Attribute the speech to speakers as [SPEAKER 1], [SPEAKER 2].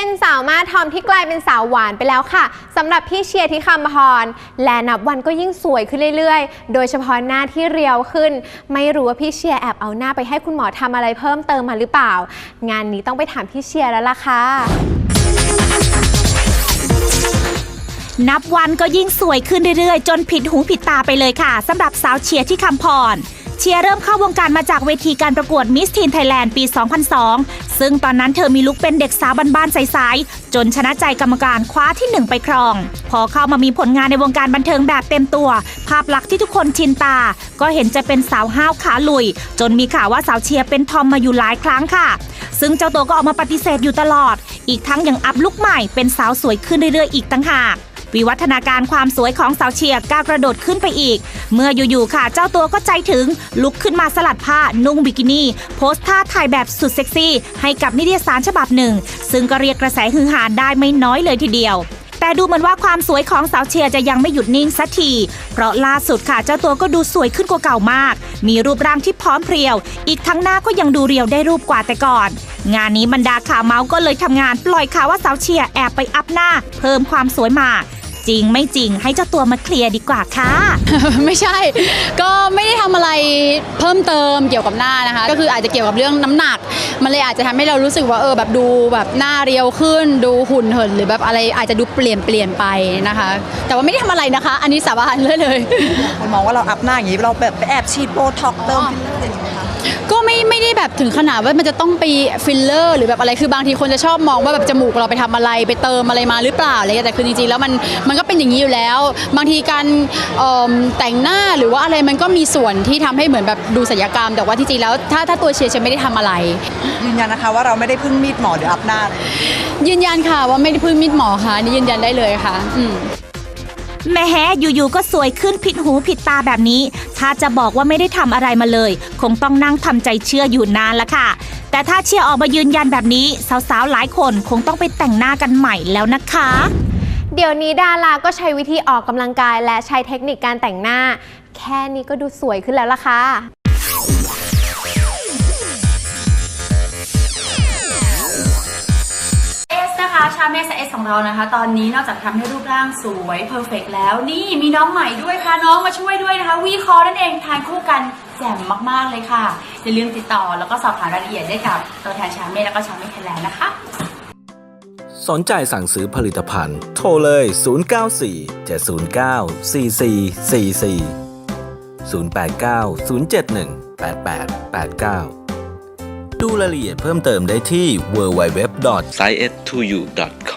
[SPEAKER 1] เป็นสาวมาทอมที่กลายเป็นสาวหวานไปแล้วค่ะสำหรับพี่เชียร์ที่คำพร และนับวันก็ยิ่งสวยขึ้นเรื่อยๆ โดยเฉพาะหน้าที่เรียวขึ้น ไม่รู้ว่าพี่เชียร์แอบเอาหน้าไปให้คุณหมอทำอะไรเพิ่มเติมมาหรือเปล่า งานนี้ต้องไปถามพี่เชียร์แล้วล่ะค่ะ
[SPEAKER 2] นับวันก็ยิ่งสวยขึ้นเรื่อยๆ จนผิดหูผิดตาไปเลยค่ะสำหรับสาวเชียร์ที่คำพร เชียร์เริ่มเข้าวงการมาจากเวทีการประกวดมิสทีนไทยแลนด์ปี 2002 ซึ่งตอนนั้นเธอมีลุคเป็นเด็กสาวบ้านๆใสๆจนชนะใจกรรมการคว้าที่หนึ่งไปครอง พอเข้ามามีผลงานในวงการบันเทิงแบบเต็มตัว ภาพลักษณ์ที่ทุกคนชินตา ก็เห็นจะเป็นสาวห้าวขาลุย จนมีข่าวว่าสาวเชียร์เป็นทอมมาอยู่หลายครั้งค่ะ ซึ่งเจ้าตัวก็ออกมาปฏิเสธอยู่ตลอด อีกทั้งยังอัพลุคใหม่เป็นสาวสวยขึ้นเรื่อยๆอีกตั้งหาก วิวัฒนาการความสวยของสาวเชียร์ก้าวกระโดดขึ้นไปอีก เมื่ออยู่ๆค่ะ เจ้าตัวก็ใจถึงลุกขึ้นมาสลัดผ้านุ่งบิกินี่ โพสท่าถ่ายแบบสุดเซ็กซี่ ให้กับนิตยสารฉบับหนึ่ง ซึ่งก็เรียกกระแสฮือฮาได้ไม่น้อยเลยทีเดียวแต่ดูเหมือนว่าความสวยของสาวเชียร์จะยังไม่หยุดนิ่งสักที เพราะล่าสุดค่ะเจ้าตัวก็ดูสวยขึ้นกว่าเก่ามาก มีรูปร่างที่พร้อมเพรียว อีกทั้งหน้าก็ยังดูเรียวได้รูปกว่าแต่ก่อน งานนี้บรรดาข่าวเมาส์ก็เลยทำงานปล่อยข่าวว่าสาวเชียร์แอบไปอัพหน้า เพิ่มความสวยมา จริงไม่จริงให้เจ้าตัวมาเคลียร์ดีกว่าค่ะ
[SPEAKER 3] ไม่ใช่ ก็ไม่ได้ทำอะไรเพิ่มเติมเกี่ยวกับหน้านะคะ ก็คืออาจจะเกี่ยวกับเรื่องน้ำหนัก มันเลยอาจจะทำให้เรารู้สึกว่าเออแบบดูแบบหน้าเรียวขึ้น ดูหุ่นเหินหรือแบบอะไรอาจจะดูเปลี่ยนเปลี่ยนไปนะคะ แต่ว่าไม่ได้ทำอะไรนะคะ อันนี้สาบานเลยเลย
[SPEAKER 4] คนมองว่าเราอัพหน้าอย่างนี้เราแบบไปแอบฉีดโบท็อกซ์เติมฟิลเลอร์อย่างนี้ไหมคะ
[SPEAKER 3] ก็ไม่ไม่ได้ แบบถึงขนาดว่ามันจะต้องไปฟิลเลอร์ หรือแบบอะไรคือบางทีคนจะชอบมองว่าแบบจมูกเราไปทำอะไรไปเติมอะไรมาหรือเปล่าอะไรเงี้ยแต่คือจริงๆแล้วมันมันก็เป็นอย่างนี้อยู่แล้ว บางทีการแต่งหน้าหรือว่าอะไรมันก็มีส่วนที่ทำให้เหมือนแบบดูศัลยกรรม แต่ว่าที่จริงแล้วถ้าถ้าตัวเชียร์จะไม่ได้ทำอะไร
[SPEAKER 4] ยืนยันนะคะว่าเราไม่ได้พึ่งมีดหมอหรืออัพหน้าย
[SPEAKER 3] ยืนยันค่ะว่าไม่ได้พึ่งมีดหมอค่ะนี่ยืนยันได้เลยค่ะ อืม
[SPEAKER 2] แม่แฮอยู่ๆก็สวยขึ้นผิดหูผิดตาแบบนี้ ถ้าจะบอกว่าไม่ได้ทำอะไรมาเลย คงต้องนั่งทำใจเชื่ออยู่นานละค่ะ แต่ถ้าเชียร์ออกมายืนยันแบบนี้ สาวๆหลายคนคงต้องไปแต่งหน้ากันใหม่แล้วนะคะ
[SPEAKER 1] เดี๋ยวนี้ดาราก็ใช้วิธีออกกำลังกายและใช้เทคนิคการแต่งหน้า แค่นี้ก็ดูสวยขึ้นแล้วล่ะ
[SPEAKER 5] ค่ะ ชาเมสเอสของเรานะคะ ตอนนี้นอกจากทำให้รูปร่างสวยเพอร์เฟกแล้ว นี่มีน้องใหม่ด้วยค่ะ น้องมาช่วยด้วยนะคะ วีคอนั่นเองทานคู่กันแจ่มมากๆเลยค่ะ อย่าลืมติดต่อแล้วก็สอบถามรายละเอียดได้กับตัวแทนชาเมสแล้วก็ชาเมสไทยแลนด์นะคะ
[SPEAKER 6] สนใจสั่งซื้อผลิตภัณฑ์ โทรเลย 094 709 4444 089 071 8889 ดูรายละเอียดเพิ่มเติมได้ที่ www.science2u.com